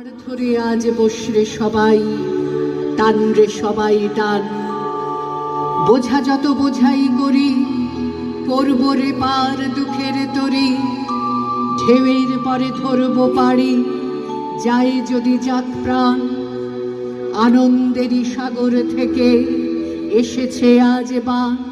আর ধরে আজ বসরে সবাই টান রে সবাই টান। বোঝা যত বোঝাই করি, করব রে পার দুঃখের তরি। ঢেউয়ের পরে ধরব পারি যাই যদি যাক প্রাণ। আনন্দেরই সাগর থেকে এসেছে আজ বান।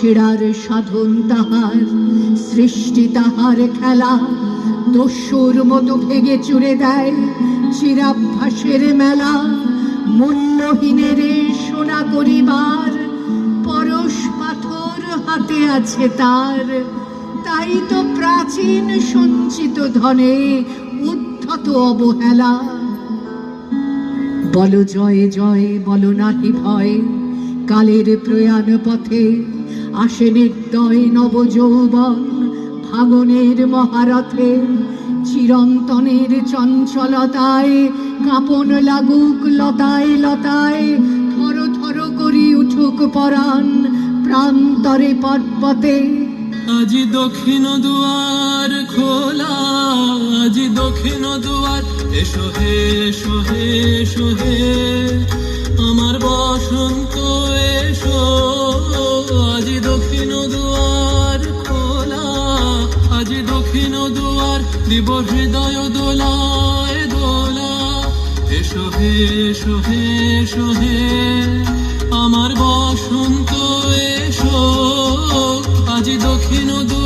ছেড়ার সাধন তাহার, সৃষ্টি তাহার খেলা, দস্যুর মতো ভেঙে চুরে দেয় চিরাভ্যাসের মেলা। মূল্যহীনের সোনা করিবার পরশ পাথর হাতে আছে তার। তাই তো প্রাচীন সঞ্চিত ধনে উদ্ধত অবহেলা। বল জয় জয়, বল নাহি ভয়, কালের প্রয়াণ পথে আসে নির্দয় নব যৌবন ভাঙনের মহারথে, চিরন্তনের চঞ্চলতায়, কাঁপন লাগুক, লতায় লতায়, থর থর করি উঠুক পরাণ প্রান্তরে পর্বতে। আজি দক্ষিণ দুয়ার খোলা, আজি দক্ষিণ দুয়ার, এসো হে এসো হে এসো হে। আমার বসন্ত, এসো। দক্ষিণ দুয়ার খোলা। আজি দক্ষিণ দুয়ার দিব হৃদয় দোলায় দোলা। এসো হে এসো হে এসো হে, আমার বসন্ত, এসো। আজ দক্ষিণ দুয়ার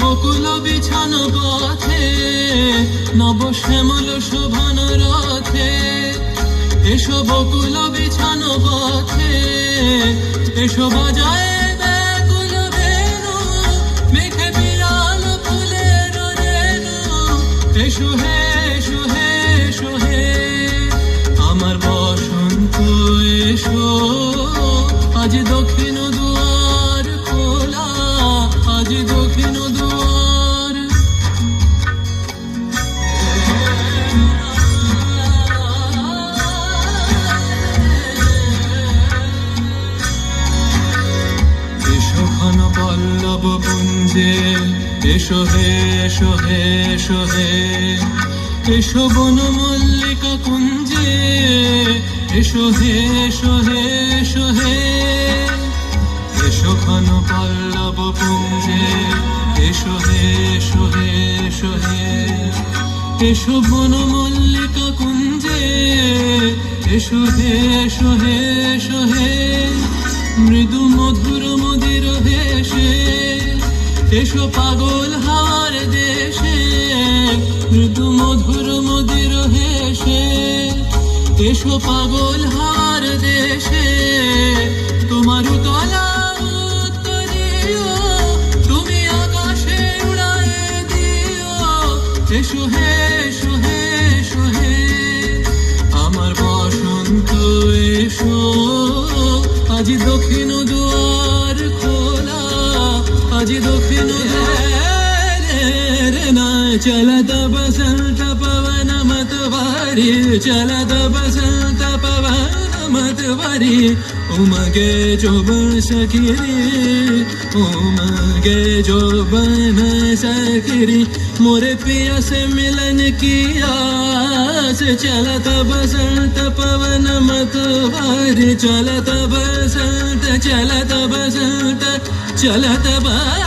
বকুল বিছানো পথে, নব শ্যামল শোভন রথে। এসো বকুল বিছানো পথে, এসো বাজায় ব্যাকুল বেণু মেঘে বিরাল ফুলের এসো হে এসো হে আমার বসন্ত, এসো। আজ দক্ষিণ এসো হে এসো হে এসো হে। এসো কুঞ্জে। এসো হে এসো হে এসো হে। এসো ঘন পল্লব পুঞ্জে এসো হে এসো হে এসো হে। এসো বন মল্লিকা কুঞ্জে। এসো হে এসো হে এসো হে। মৃদু মধুর মদির হেসে এসো পাগল হার দেশে, মৃদু মধুর মদির হেসে। এসো পাগল হার দেশে, তোমার তলা তুমি আমার আজি দক্ষিণ খোলা No hay nadie que se sienta en la ciudad de Madrid. No hay nadie que se sienta मोरे पिया से मिलन की आस, चलत बसंत पवन मत भारी, चलत बसंत चलत बसंत चलत बसंत।